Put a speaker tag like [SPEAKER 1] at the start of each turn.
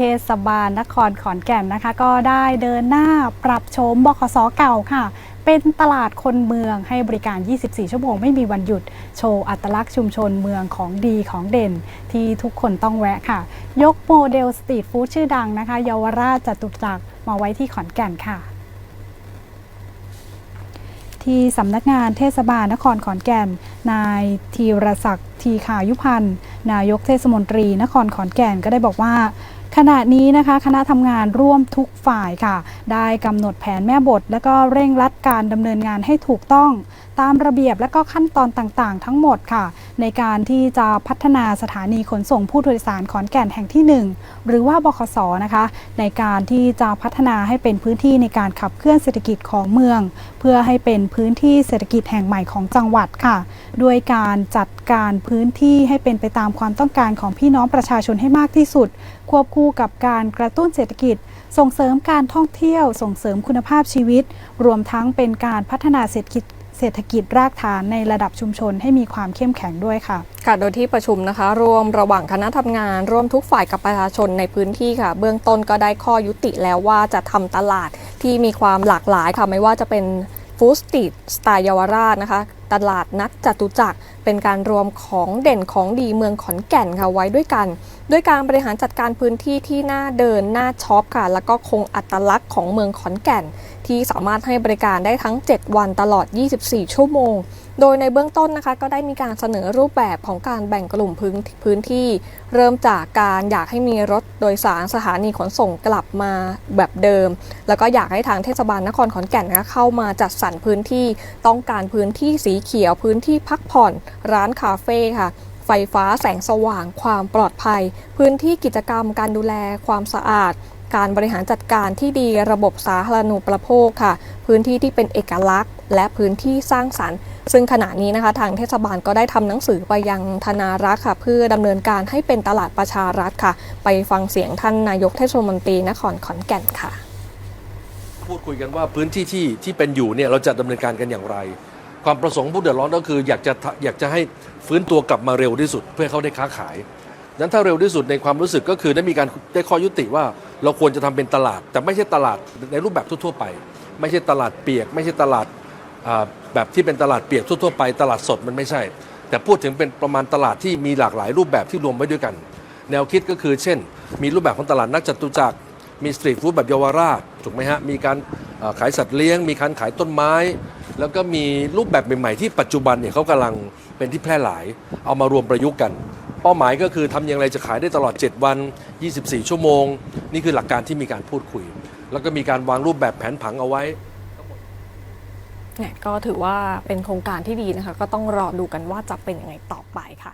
[SPEAKER 1] ทศบาลนครขอนแก่นนะคะ ก็ได้เดินหน้าปรับโฉมบขสเก่าค่ะ เป็นตลาดคนเมืองให้บริการ 24 ชั่วโมงไม่มีวันหยุด โชว์อัตลักษณ์ชุมชนเมืองของดีของเด่น ที่ทุกคนต้องแวะค่ะ ยกโมเดลสตรีทฟู้ดชื่อดังนะคะ เยาวราชจตุจักรมาไว้ที่ขอนแก่นค่ะที่สำนักงานเทศบาลนครขอนแก่น นายธีรศักดิ์ทีขายุพันธ์ นายกเทศมนตรีนครขอนแก่นก็ได้บอกว่า ขณะนี้นะคะคณะทำงานร่วมทุกฝ่ายค่ะ ได้กำหนดแผนแม่บท และก็เร่งรัดการดำเนินงานให้ถูกต้อง ตามระเบียบและก็ขั้นตอนต่างๆ ทั้งหมดค่ะ ในการที่จะพัฒนาสถานีขนส่งผู้โดยสารขอนแก่นแห่งที่ 1 หรือว่าบขสนะคะ ในการที่จะพัฒนาให้เป็นพื้นที่ในการขับเคลื่อนเศรษฐกิจของเมือง เพื่อให้เป็นพื้นที่เศรษฐกิจแห่งใหม่ของจังหวัดค่ะ ด้วยการจัดการพื้นที่ให้เป็นไปตามความต้องการของพี่น้องประชาชนให้มากที่สุด ควบคู่กับการกระตุ้นเศรษฐกิจส่งเสริมการท่องเที่ยว ส่งเสริมคุณภาพชีวิต รวมทั้งเป็นการพัฒนาเศรษฐกิจ เศรษฐกิจรากฐานในระดับชุมชนให้มีความเข้มแข็งด้วยค่ะ
[SPEAKER 2] ค่ะ โดยที่ประชุมนะคะ รวมระหว่างคณะทำงาน ร่วมทุกฝ่ายกับประชาชนในพื้นที่ค่ะ เบื้องต้นก็ได้ข้อยุติแล้วว่าจะทำตลาดที่มีความหลากหลายค่ะ ไม่ว่าจะเป็นฟู้ดสตรีทสไตล์เยาวราชนะคะ ตลาดนัดจตุจักร เป็นการรวมของเด่นของดีเมืองขอนแก่นค่ะไว้ด้วยกัน ด้วยการบริหารจัดการพื้นที่ที่น่าเดินน่าช็อปค่ะ แล้วก็คงอัตลักษณ์ของเมืองขอนแก่น ที่สามารถให้บริการได้ทั้ง 7 วันตลอด 24 ชั่วโมง โดยในเบื้องต้นนะคะก็ได้มีการเสนอรูปแบบของการแบ่งกลุ่มพื้นพื้นที่ เริ่มจากการอยากให้มีรถโดยสารสถานีขนส่งกลับมาแบบเดิม แล้วก็อยากให้ทางเทศบาลนครขอนแก่นนะคะเข้ามาจัดสรรพื้นที่ต้องการพื้นที่สีเขียวพื้นที่พักผ่อน ร้านคาเฟ่ค่ะ ไฟฟ้าแสงสว่าง ความปลอดภัย พื้นที่กิจกรรม การดูแลความสะอาด การบริหารจัดการที่ดีระบบสาธารณูปโภคค่ะ พื้นที่ที่เป็นเอกลักษณ์ และพื้นที่สร้างสรรค์ซึ่งขณะนี้นะคะทางเทศบาลก็ได้ทำหนังสือไปยังธนารักษ์ค่ะ เพื่อดำเนินการให้เป็นตลาดประชารัฐค่ะ ไปฟังเสียงท่านนายกเทศมนตรีนครขอนแก่นค่ะ
[SPEAKER 3] พูดคุยกันว่าพื้นที่ที่ที่เป็นอยู่เนี่ยเราจะดำเนินการกันอย่างไร ความประสงค์ผู้เดือดร้อนก็คืออยากจะอยากจะให้ฟื้นตัวกลับมาเร็วที่สุด เพื่อเขาได้ค้าขายนั้นถ้าเร็วที่สุดในความรู้สึกก็คือได้มีการได้ข้อยุติว่าเราควรจะทำเป็นตลาด แต่ไม่ใช่ตลาดในรูปแบบทั่ว ๆ ไป ไม่ใช่ตลาดเปียก ไม่ใช่ตลาดแบบที่เป็นตลาดเปียกทั่วๆไป ตลาดสดมันไม่ใช่ แต่พูดถึงเป็นประมาณตลาดที่มีหลากหลายรูปแบบที่รวมไว้ด้วยกัน แนวคิดก็คือ เช่น มีรูปแบบของตลาดนักจตุจักรมีสตรีทฟู้ดแบบเยาวราชถูกไหมฮะมีการขายสัตว์เลี้ยง มีการขายต้นไม้ แล้วก็มีรูปแบบใหม่ๆที่ปัจจุบันเนี่ยเขากำลังเป็นที่แพร่หลาย เอามารวมประยุกต์กัน เป้าหมายก็คือทำอย่างไรจะขายได้ตลอด 7 วัน 24 ชั่วโมง นี่คือหลักการที่มีการพูดคุย แล้วก็มีการวางรูปแบบแผนผังเอาไว้
[SPEAKER 2] เนี่ยก็ถือว่าเป็นโครงการที่ดีนะคะ ก็ต้องรอดูกันว่าจะเป็นยังไงต่อไปค่ะ